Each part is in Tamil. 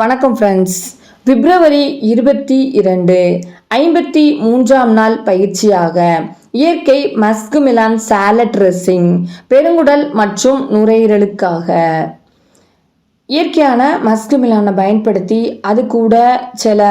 வணக்கம் ஃப்ரெண்ட்ஸ் பிப்ரவரி இருபத்தி இரண்டு ஐம்பத்தி மூன்றாம் நாள் பயிற்சியாக இயற்கை மஸ்குமிலான் சாலட் ட்ரெஸ்ஸிங் பெருங்குடல் மற்றும் நுரையீரலுக்காக. இயற்கையான மஸ்கு மிலானை பயன்படுத்தி அது கூட சில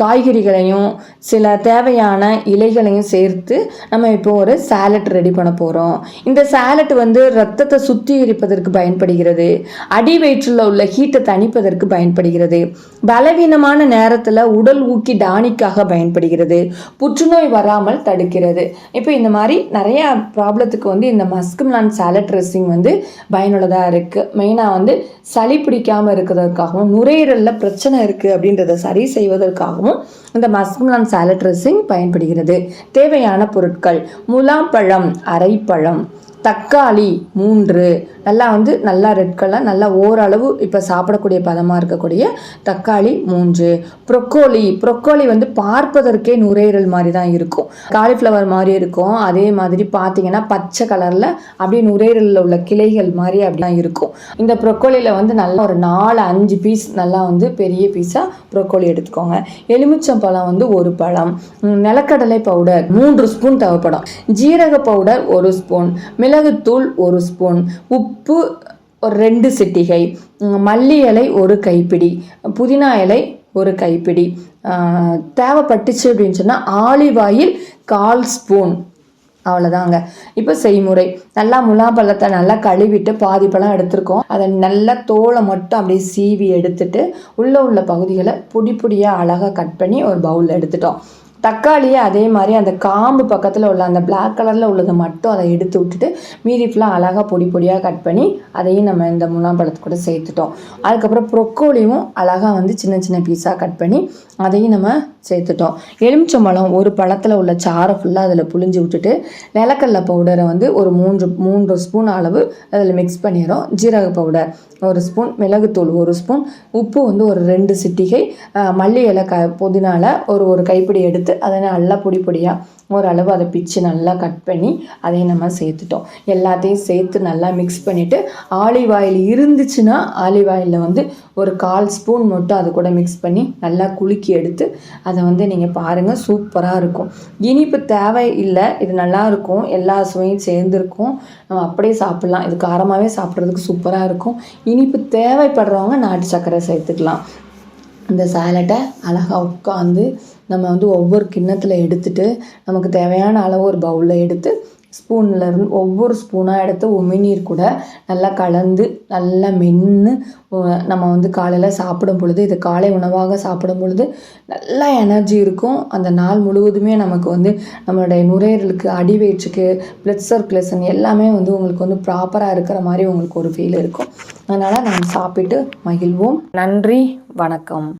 காய்கறிகளையும் சில தேவையான இலைகளையும் சேர்த்து நம்ம இப்போ ஒரு சாலட் ரெடி பண்ண போகிறோம் இந்த சாலட் வந்து ரத்தத்தை சுத்திகரிப்பதற்கு பயன்படுகிறது. அடி வயிற்றில் உள்ள ஹீட்டை தணிப்பதற்கு பயன்படுகிறது. பலவீனமான நேரத்தில் உடல் ஊக்கி டானிக்காக பயன்படுகிறது. புற்றுநோய் வராமல் தடுக்கிறது. இப்போ இந்த மாதிரி நிறையா ப்ராப்ளத்துக்கு வந்து இந்த மஸ்கு மிலான் சாலட் ட்ரெஸ்ஸிங் வந்து பயனுள்ளதாக இருக்குது மெயினாக வந்து சளி பிடிக்காமல் இருக்கிறதுக்காகவும் நுரையீரலில் பிரச்சனை இருக்குது அப்படின்றத சரி செய்வதற்காகவும் இந்த மஸ்குலான் சாலட் ட்ரெஸ்ஸிங் பயன்படுகிறது. தேவையான பொருட்கள் முலாம்பழம் அரைப்பழம் தக்காளி மூன்று. நல்லா வந்து நல்லா ரெட் கலர் நல்லா ஓரளவு இப்போ சாப்பிடக்கூடிய பதமாக இருக்கக்கூடிய தக்காளி மூன்று. ப்ரொக்கோலி ப்ரொக்கோலி வந்து பார்ப்பதற்கே நுரையீரல் மாதிரி தான் இருக்கும். காலிஃப்ளவர் மாதிரி இருக்கும். அதே மாதிரி பார்த்தீங்கன்னா பச்சை கலரில் அப்படியே நுரையீரலில் உள்ள கிளைகள் மாதிரி அப்படி தான் இருக்கும். இந்த ப்ரொக்கோலியில் வந்து நல்லா ஒரு நாலு அஞ்சு பீஸ் நல்லா வந்து பெரிய பீஸாக ப்ரொக்கோலி எடுத்துக்கோங்க. எலுமிச்சம்பழம் வந்து ஒரு பழம். நிலக்கடலை பவுடர் மூன்று ஸ்பூன் தேவைப்படும். ஜீரக பவுடர் ஒரு ஸ்பூன் மிளகுத்தூள் ஒரு ஸ்பூன் உப்பு ஒரு ரெண்டு சிட்டிகை மல்லி இலை ஒரு கைப்பிடி புதினா இலை ஒரு கைப்பிடி. தேவைப்பட்டுச்சு அப்படின்னு சொன்னால் ஆலிவ் ஆயில் கால் ஸ்பூன். அவ்வளோதாங்க இப்போ செய்முறை. நல்லா முலாப்பழத்தை நல்லா கழுவிட்டு பாதி பழம் எடுத்திருக்கோம். அதை நல்லா தோலை மட்டும் அப்படியே சீவி எடுத்துட்டு உள்ளே உள்ள பகுதிகளை பொடி பொடியாக அழகாக கட் பண்ணி ஒரு பவுலில் எடுத்துட்டோம். தக்காளியை அதே மாதிரி அந்த காம்பு பக்கத்தில் உள்ள அந்த பிளாக் கலரில் உள்ளதை மட்டும் அதை எடுத்து விட்டுட்டு மீதி ஃபுல்லாக அழகாக பொடி பொடியாக கட் பண்ணி அதையும் நம்ம இந்த முலாம்பழத்து கூட சேர்த்துட்டோம். அதுக்கப்புறம் ப்ரொக்கோலியும் அழகாக வந்து சின்ன சின்ன பீஸாக கட் பண்ணி அதையும் நம்ம சேர்த்துட்டோம். எலுமிச்சம்பழம் ஒரு பழத்தில் உள்ள சாரை ஃபுல்லாக அதில் புழிஞ்சு விட்டுட்டு நிலக்கடலை பவுடரை வந்து ஒரு மூன்று மூன்று ஸ்பூன் அளவு அதில் மிக்ஸ் பண்ணிடுறோம். ஜீரக பவுடர் ஒரு ஸ்பூன் மிளகுத்தூள் ஒரு ஸ்பூன் உப்பு வந்து ஒரு ரெண்டு சிட்டிகை மல்லி இலை க புதினால ஒரு ஒரு கைப்பிடி எடுத்து அதை நல்லா பொடி பொடியாக ஓரளவு அதை பிச்சு நல்லா கட் பண்ணி அதையும் நம்ம சேர்த்துட்டோம். எல்லாத்தையும் சேர்த்து நல்லா மிக்ஸ் பண்ணிவிட்டு ஆலிவ் ஆயில் இருந்துச்சுன்னா ஆலிவ் ஆயிலில் வந்து ஒரு கால் ஸ்பூன் மட்டும் அது கூட மிக்ஸ் பண்ணி நல்லா குலுக்கி எடுத்து அதை வந்து நீங்கள் பாருங்கள் சூப்பராக இருக்கும். இனிப்பு தேவை இல்லை இது நல்லாயிருக்கும் எல்லா சுவையும் சேர்ந்துருக்கும். நம்ம அப்படியே சாப்பிட்லாம். இது காரமாகவே சாப்பிட்றதுக்கு சூப்பராக இருக்கும். இனிப்பு தேவைப்படுறவங்க நாட்டு சர்க்கரை சேர்த்துக்கலாம். இந்த சேலட்டை அழகாக உட்காந்து நம்ம வந்து ஒவ்வொரு கிண்ணத்தில் எடுத்துட்டு நமக்கு தேவையான அளவு ஒரு பவுலில் எடுத்து ஸ்பூனில் இருந்து ஒவ்வொரு ஸ்பூனாக எடுத்து உமிநீர் கூட நல்லா கலந்து நல்லா மென்று நம்ம வந்து காலையில் சாப்பிடும் பொழுது இது காலை உணவாக சாப்பிடும் பொழுது நல்லா எனர்ஜி இருக்கும். அந்த நாள் முழுவதுமே நமக்கு வந்து நம்மளுடைய நுரையீரலுக்கு அடி வயிற்றுக்கு பிளட் சர்க்குலேஷன் எல்லாமே வந்து உங்களுக்கு வந்து ப்ராப்பராக இருக்கிற மாதிரி உங்களுக்கு ஒரு ஃபீல் இருக்கும். அதனால் நாம் சாப்பிட்டு மகிழ்வோம். நன்றி வணக்கம்.